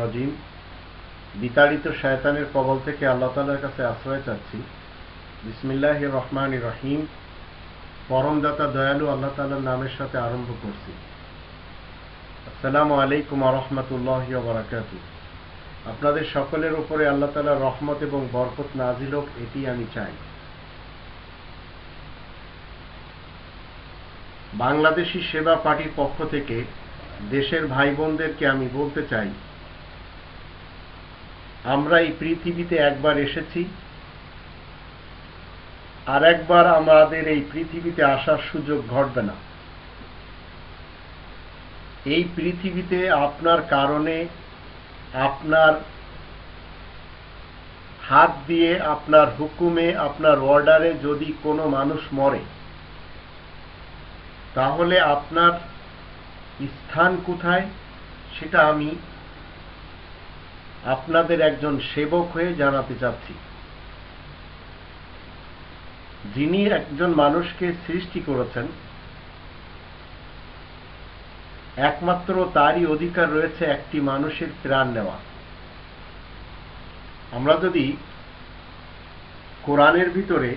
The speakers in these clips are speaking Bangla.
রজিম। বিতাড়িত শয়তানের কবল থেকে আল্লাহ তালার কাছে আশ্রয় চাচ্ছি। বিসমিল্লাহ রহমান রহিম। পরমদাতা দয়ালু আল্লাহ তালার নামের সাথে আরম্ভ করছি। আসসালামু আলাইকুম রহমতুল্লাহ বারাকাতু আপনাদের সকলের উপরে আল্লাহ তালার রহমত এবং বরকত নাজিল হোক, এটি আমি চাই। বাংলাদেশি সেবা পার্টির পক্ষ থেকে দেশের ভাই বোনদেরকে আমি বলতে চাই, আমরা এই পৃথিবীতে একবার এসেছি আর একবার আমাদের এই পৃথিবীতে আসার সুযোগ ঘটবে না। এই পৃথিবীতে আপনার কারণে আপনার হাত দিয়ে, আপনার হুকুমে, আপনার অর্ডারে যদি কোনো মানুষ মরে, তাহলে আপনার স্থান কোথায়, সেটা আমি আপনাদের একজন সেবক হয়ে জানাতে চাচ্ছি। যিনি একজন মানুষকে সৃষ্টি করেছেন, একমাত্র তারই অধিকার রয়েছে একটি মানুষের প্রাণ নেওয়া। আমরা যদি কোরআনের ভিতরে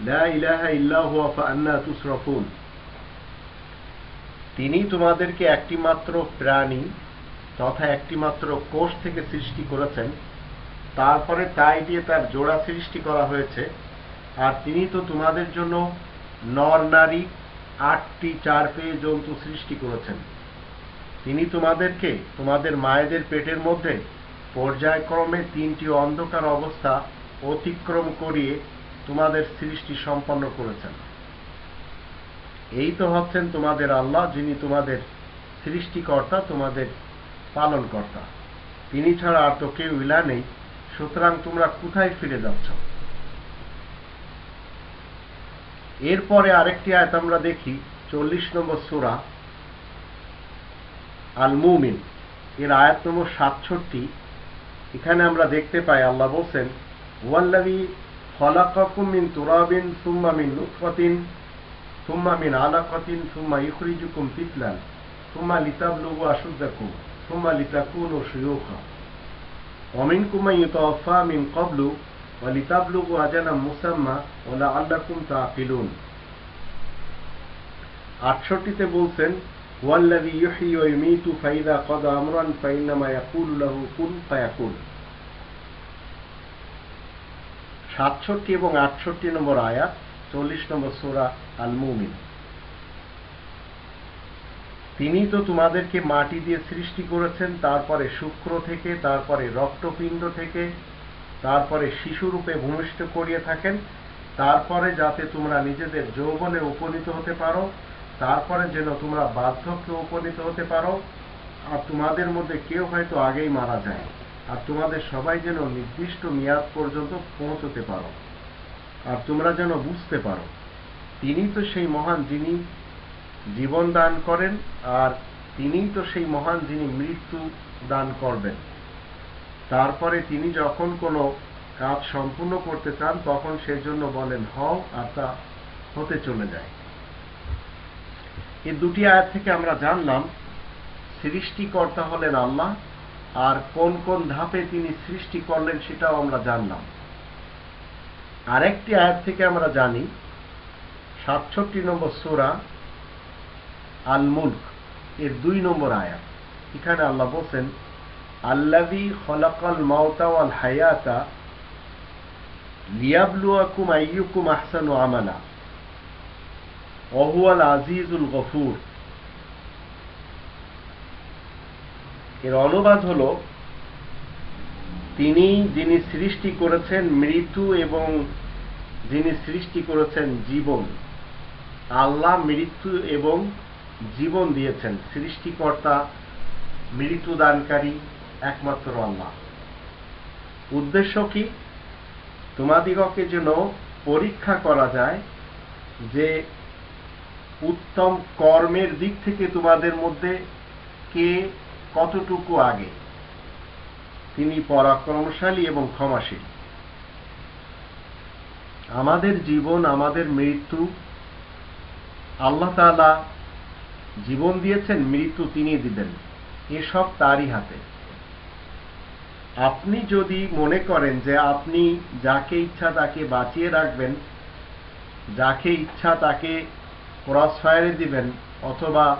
লা ইলাহা ইল্লা হুয়া ফাআন্না তুসরাফুন তিনি তোমাদেরকে একটি মাত্র প্রাণী তথা একটি মাত্র কোষ থেকে সৃষ্টি করেছেন। তারপরে তাই দিয়ে তার জোড়া সৃষ্টি করা হয়েছে। আর তিনি তো তোমাদের জন্য নর, নারী আটটি চার পেয়ে জন্তু সৃষ্টি করেছেন। তিনি তোমাদেরকে তোমাদের মায়েদের পেটের মধ্যে পর্যায়ক্রমে তিনটি অন্ধকার অবস্থা অতিক্রম করিয়ে তোমাদের সৃষ্টি সম্পন্ন করেছেন। এই তো হচ্ছেন তোমাদের আল্লাহ, যিনি তোমাদের সৃষ্টিকর্তা, তোমাদের পালনকর্তা। তিনি ছাড়া আর তো কেউ ইলা নেই, সুতরাং তোমরা কোথায় ফিরে যাচ্ছ? এরপরে আরেকটি আয়াত আমরা দেখি, চল্লিশ নম্বর সুরা আল মুমিন এর আয়াত নম্বর সাতষট্টি। এখানে আমরা দেখতে পাই, আল্লাহ বলছেন ওয়াল্লাভি خلقكم من تراب ثم من نطفة ثم من علقة ثم يخرجكم طفلا ثم لتبلغوا أشدكم ثم لتكونوا شيوخا ومنكم من يتوفى من قبل ولتبلغوا أجلا مسمى ولعلكم تعقلون আটষট্টিতে বলছেন ওয়াল্লাযী ইউহয়ী ওয়া ইউমীতু ফাইদা ক্বাদা আমরান ফাইন্নামা ইয়াকুলু লাহু কুন ফায়াকুন সাতষট্টি এবং আটষট্টি নম্বর আয়াত, চল্লিশ নম্বর সোরা আল মুমিন তিনি তো তোমাদেরকে মাটি দিয়ে সৃষ্টি করেছেন, তারপরে শুক্র থেকে, তারপরে রক্তপিণ্ড থেকে, তারপরে শিশুরূপে ভূমিষ্ঠ করিয়ে থাকেন, তারপরে যাতে তোমরা নিজেদের যৌবনে উপনীত হতে পারো, তারপরে যেন তোমরা বার্ধক্যে উপনীত হতে পারো, আর তোমাদের মধ্যে কেউ হয়তো আগেই মারা যায়। আর তোমাদের সবাই যেন নির্দিষ্ট মেয়াদ পর্যন্ত পৌঁছতে পারো। আর তোমরা যেন বুঝতে পারো তিনি তো সেই মহান যিনি জীবন দান করেন আর তিনি তো সেই মহান যিনি মৃত্যু দান করবেন। তারপরে তিনি যখন কোনো কাজ সম্পূর্ণ করতে চান, তখন সেজন্য বলেন, হও, আর তা হতে চলে যায়। এই দুটি আয়াত থেকে আমরা জানলাম, সৃষ্টিকর্তা হলেন আল্লাহ আর কোন কোন ধাপে তিনি সৃষ্টি করলেন সেটাও আমরা জানলাম। আরেকটি আয়াত থেকে আমরা জানি, সাতষট্টি নম্বর সুরা আল মুলক এর দুই নম্বর আয়াত। এখানে আল্লাহ বলছেন আল্লাভি খলাকাল মাওতা ওয়াল হায়াতা লিয়াবলুয়াকুম আইয়ুকুম আহসানু আমালা, ওহুয়াল আজিজুল গফুর। এর অনুবাদ হল, তিনি যিনি সৃষ্টি করেছেন মৃত্যু এবং যিনি সৃষ্টি করেছেন জীবন, আল্লাহ মৃত্যু এবং জীবন দিয়েছেন। সৃষ্টিকর্তা মৃত্যু দানকারী একমাত্র আল্লাহ। উদ্দেশ্য কি? তোমাদিগকে যেন পরীক্ষা করা যায় যে উত্তম কর্মের দিক থেকে তোমাদের মধ্যে কে কতটুকু আগে? তিনি পরাক্রমশালী এবং ক্ষমাশীল। আমাদের জীবন, আমাদের মৃত্যু, আল্লাহ তাআলা জীবন দিয়েছেন, মৃত্যু তিনি দিবেন এসব তারই হাতে। আপনি যদি মনে করেন যে আপনি যাকে ইচ্ছা তাকে বাঁচিয়ে রাখবেন, যাকে ইচ্ছা তাকে ক্রস ফায়ারে দিবেন, অথবা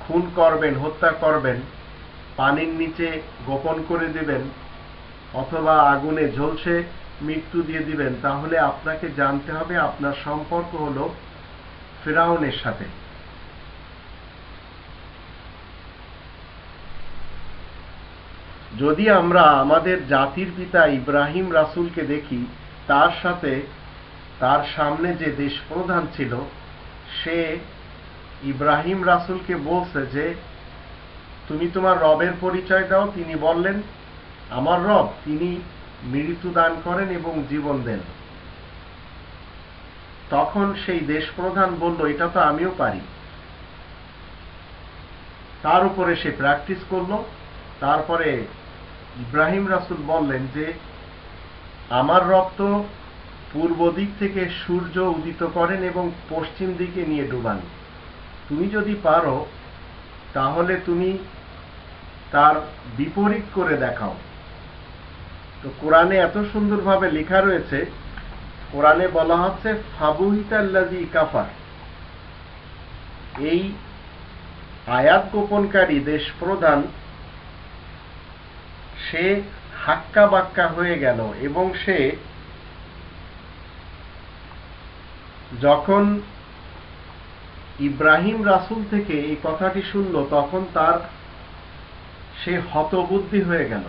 খুন করবেন, হত্যা করবেন, পানির নিচে গোপন করে দিবেন, অথবা আগুনে ঝলসে মৃত্যু দিয়ে দিবেন, তাহলে আপনাকে জানতে হবে আপনার সম্পর্ক হলো ফেরাউনের সাথে। যদি আমরা আমাদের জাতির পিতা ইব্রাহিম রাসুলকে দেখি, তার সাথে, তার সামনে যে দেশ প্রধান ছিল, সে ইব্রাহিম রাসূলকে বলছে যে, তুমি তোমার রবের পরিচয় দাও, তিনি বললেন, আমার রব, তিনি মৃত্যু দান করেন এবং জীবন দেন। তখন সেই দেশ প্রধান বলল, এটা তো আমিও পারি। তার উপরে সে প্র্যাকটিস করল। তারপরে ইব্রাহিম রাসূল বললেন যে, আমার রব তো পূর্ব দিক থেকে সূর্য উদিত করেন এবং পশ্চিম দিকে নিয়ে ডুবান। তুমি যদি পারো, তাহলে তুমি তার বিপরীত করে দেখাও। তো কোরআনে এত সুন্দরভাবে লেখা রয়েছে, কোরআনে বলা হচ্ছে ফাবুহিতাল্লাজি কাফার। এই আয়াত গোপনকারী দেশ প্রধান, সে হাক্কা বাক্কা হয়ে গেল এবং সে যখন ইব্রাহিম রাসূল থেকে এই কথাটি শুনল, তখন তার সে হতবুদ্ধি হয়ে গেল।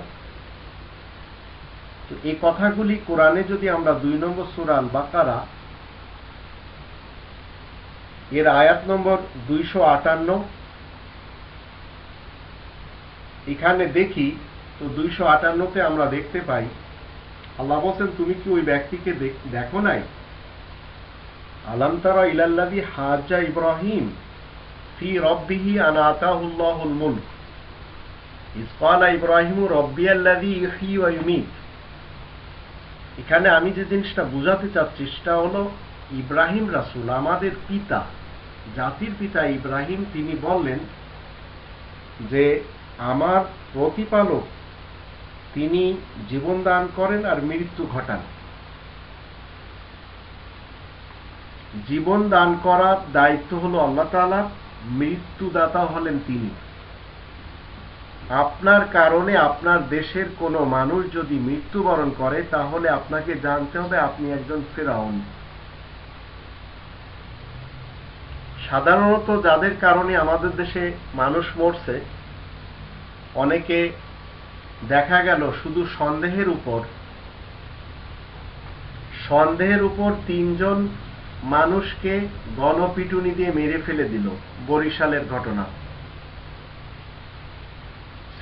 তো এই কথাগুলি কোরআনে যদি আমরা দুই নম্বর সুরান বাকারা এর আয়াত নম্বর দুইশো আটান্ন, এখানে দেখি, তো দুইশো আটান্নতে আমরা দেখতে পাই, আল্লাহ বলছেন, তুমি কি ওই ব্যক্তিকে দেখো নাই? আলাম তারা ইলাল্লাদি হাজা ইব্রাহিম ফি রব্বিহি আন আতাহুল্লাহুল মুলক। ইসকালা ইব্রাহিম রব্বি আল্লাদি ইহি ওয়া এখানে আমি যে জিনিসটা বুঝাতে চাচ্ছি সেটা হলো ইব্রাহিম রাসুল, আমাদের পিতা, জাতির পিতা ইব্রাহিম, তিনি বললেন যে আমার প্রতিপালক তিনি জীবন দান করেন আর মৃত্যু ঘটান। জীবন দান করার দায়িত্ব হলো আল্লাহ তাআলা, মৃত্যুদাতা হলেন তিনি। আপনার কারণে আপনার দেশের কোনো মানুষ যদি মৃত্যুবরণ করে, তাহলে আপনাকে জানতে হবে আপনি একজন ফেরাউন। সাধারণত যাদের কারণে আমাদের দেশে মানুষ মরছে, অনেকে দেখা গেল শুধু সন্দেহের উপর। সন্দেহের উপর তিনজন মানুষকে গণপিটুনি দিয়ে মেরে ফেলে দিল বরিশালের ঘটনা।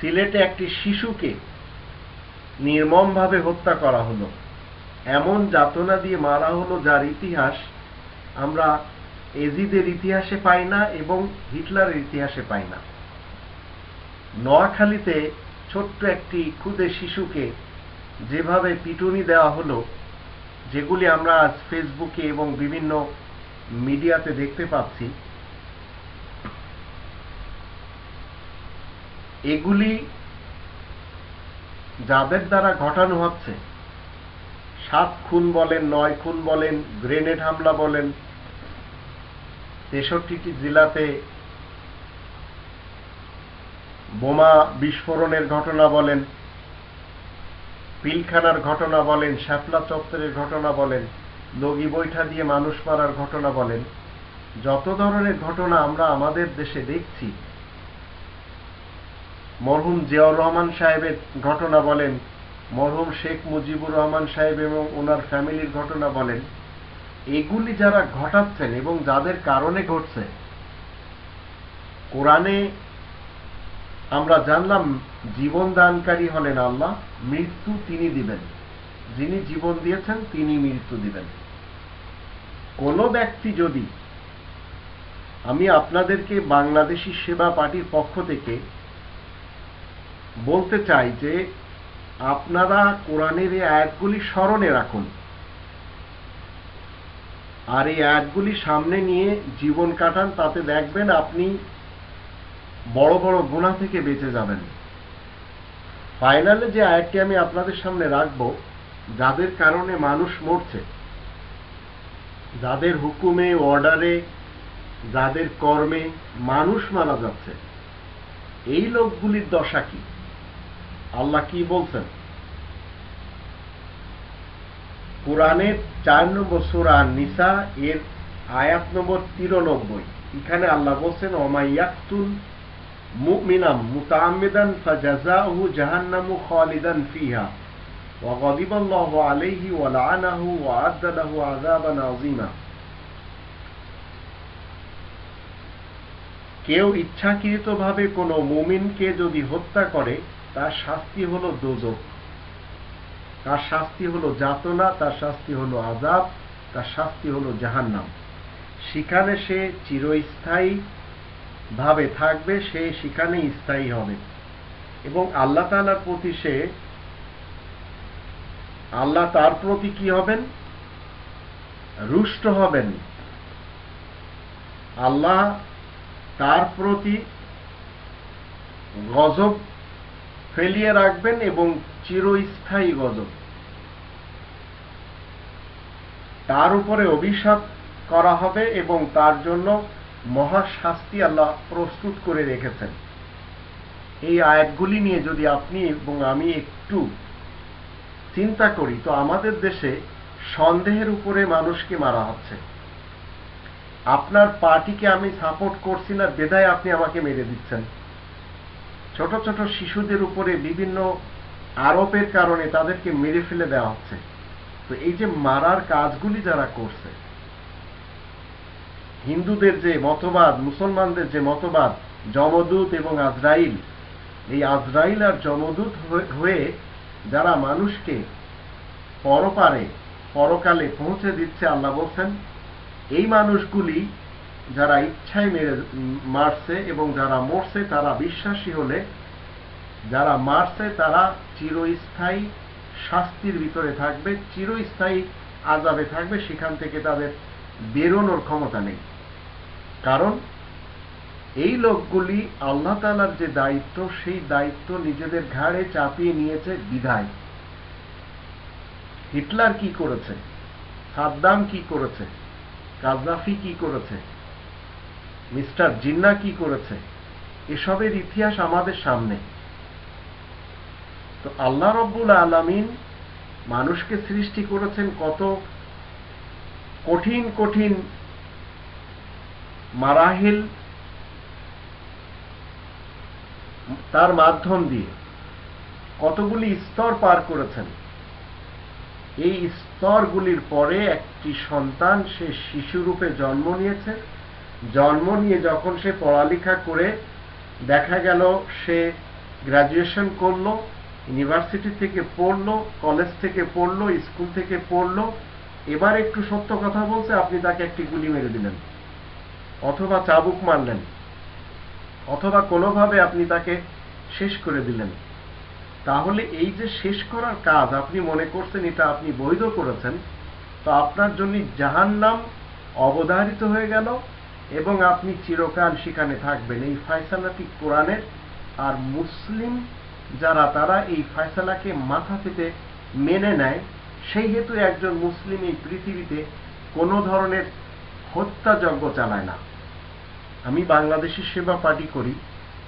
সিলেটে একটি শিশুকে নির্মমভাবে হত্যা করা হলো। এমন যাতনা দিয়ে মারা হলো যার ইতিহাস আমরা এজিদের ইতিহাসে পাই না এবং হিটলারের ইতিহাসে পাই না। নোয়াখালীতে ছোট্ট একটি ক্ষুদে শিশুকে যেভাবে পিটুনি দেওয়া হলো যেগুলি আমরা আজ ফেসবুকে এবং বিভিন্ন মিডিয়াতে দেখতে পাচ্ছি, এগুলি যাদের দ্বারা ঘটানো হচ্ছে, সাত খুন বলেন, নয় খুন বলেন, গ্রেনেড হামলা বলেন, তেষট্টিটি জেলাতে বোমা বিস্ফোরণের ঘটনা বলেন পিলখানার ঘটনা বলেন, শ্যাপলা চত্বরের ঘটনা বলেন, লগি বৈঠা দিয়ে মানুষ মারার ঘটনা বলেন, যত ধরনের ঘটনা আমরা আমাদের দেশে দেখছি, মরহুম জিয়াউর রহমান সাহেবের ঘটনা বলেন, মরহুম শেখ মুজিবুর রহমান সাহেব এবং ওনার ফ্যামিলির ঘটনা বলেন, এগুলি যারা ঘটাচ্ছেন এবং যাদের কারণে ঘটছে, কোরআনে আমরা জানলাম জীবন দানকারী হলেন আল্লাহ, মৃত্যু তিনি দিবেন। যিনি জীবন দিয়েছেন, তিনি মৃত্যু দিবেন। কোন ব্যক্তি যদি আমি আপনাদেরকে বাংলাদেশি সেবা পার্টির পক্ষ থেকে বলতে চাই যে আপনারা কোরআনের এই আয়াতগুলি স্মরণে রাখুন। আর এই আয়াতগুলি সামনে নিয়ে জীবন কাটান, তাতে দেখবেন আপনি বড় বড় গুণা থেকে বেঁচে যাবেন। ফাইনালে যে আয়াতটি আমি আপনাদের সামনে রাখব, যাদের কারণে মানুষ মরছে, যাদের হুকুমে, অর্ডারে, যাদের কর্মে মানুষ মারা যাচ্ছে, এই লোকগুলির দশা কি? আল্লাহ কি বলছেন? কোরআনের চার নম্বর সুরা নিসা এর আয়াত নম্বর তিরানব্বই। এখানে আল্লাহ বলছেন ওমাইয়াকুল মুমিনাম মুতাআম্মিদান ফাজাযাউহু জাহান্নামু খালিদান ফিহা وغضب الله عليه ولعنه وأعد له عذابا عظيما কেউ ইচ্ছাকৃতভাবে কোনো মুমিনকে যদি হত্যা করে তার শাস্তি হলো দোজক তার শাস্তি হলো যাতনা তার শাস্তি হলো আজাব তার শাস্তি হলো জাহান্নাম সেখানে সে চিরস্থায়ী ভাবে থাকবে, সে সেখানে স্থায়ী হবে। এবং আল্লাহ তালার প্রতি সে, আল্লাহ তার প্রতি কি হবেন? রুষ্ট হবেন। আল্লাহ তার প্রতি গজব ফেলিয়ে রাখবেন এবং চিরস্থায়ী গজব। তার উপরে অভিশাপ করা হবে এবং তার জন্য মহাশাস্তি আল্লাহ প্রস্তুত করে রেখেছেন। এই আয়াতগুলি নিয়ে যদি আপনি এবং আমি একটু চিন্তা করি, তো আমাদের দেশে সন্দেহের উপরে মানুষকে মারা হচ্ছে। আপনার পার্টিকে আমি সাপোর্ট করছি না বেদায় আপনি আমাকে মেরে দিচ্ছেন। ছোট ছোট শিশুদের উপরে বিভিন্ন আরোপের কারণে তাদেরকে মেরে ফেলে দেওয়া হচ্ছে। তো এই যে মারার কাজগুলি যারা করছে হিন্দুদের যে মতবাদ, মুসলমানদের যে মতবাদ যমদূত এবং আজরাইল, এই আজরাইল আর যমদূত হয়ে যারা মানুষকে পরপারে, পরকালে পৌঁছে দিচ্ছে, আল্লাহ বলছেন, এই মানুষগুলি যারা ইচ্ছায় মেরে মারছে এবং যারা মরছে, তারা বিশ্বাসী হলে, যারা মারছে, তারা চিরস্থায়ী শাস্তির ভিতরে থাকবে, চিরস্থায়ী আজাবে থাকবে, সেখান থেকে তাদের বেরোনোর ক্ষমতা নেই। কারণ এই লোকগুলি আল্লাহ তালার যে দায়িত্ব, সেই দায়িত্ব নিজেদের ঘাড়ে চাপিয়ে নিয়েছে বিধায়। হিটলার কি করেছে? সাদ্দাম কি করেছে? কাজাফি কি করেছে? মিস্টার জিন্না কি করেছে? এসবের ইতিহাস আমাদের সামনে। তো আল্লাহ রব্বুল আলমিন মানুষকে সৃষ্টি করেছেন কত কঠিন কঠিন মারাহিল তার মাধ্যম দিয়ে কতগুলি স্তর পার করেছেন? এই স্তরগুলির পরে একটি সন্তান, সে শিশুরূপে জন্ম নিয়েছে। জন্ম নিয়ে যখন সে পড়ালেখা করে দেখা গেল সে গ্রাজুয়েশন করল ইউনিভার্সিটি থেকে পড়ল কলেজ থেকে পড়ল স্কুল থেকে পড়ল। এবার একটু সত্য কথা বলছে, আপনি তাকে একটি গুলি মেরে দিলেন। অথবা চাবুক মারলেন, অথবা কোনোভাবে আপনি তাকে শেষ করে দিলেন। তাহলে এই যে শেষ করার কাজ আপনি মনে করছেন, এটা আপনি বৈধ করেছেন, তো আপনার জন্য জাহান নাম অবধারিত হয়ে গেল এবং আপনি চিরকাল সেখানে থাকবেন। এই ফয়সালাটি কোরআনের আর মুসলিম যারা, তারা এই ফয়সালাকে মাথা পেতে মেনে নেয়। সেই হেতু একজন মুসলিম এই পৃথিবীতে কোনো ধরনের হত্যাযজ্ঞ চালায় না। আমি বাংলাদেশের সেবা পার্টি করি,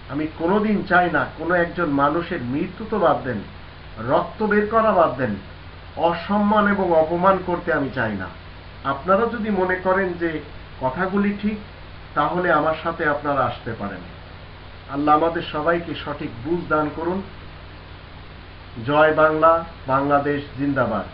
আমি কোনোদিন চাই না কোনো একজন মানুষের মৃত্যু তো বাদ দেন, রক্ত বের করা বাদ দেন, অসম্মান এবং অপমান করতে আমি চাই না। আপনারা যদি মনে করেন যে কথাগুলি ঠিক, তাহলে আমার সাথে আপনারা আসতে পারেন। আল্লাহ আমাদের সবাইকে সঠিক বুঝ দান করুন। জয় বাংলা, বাংলাদেশ জিন্দাবাদ।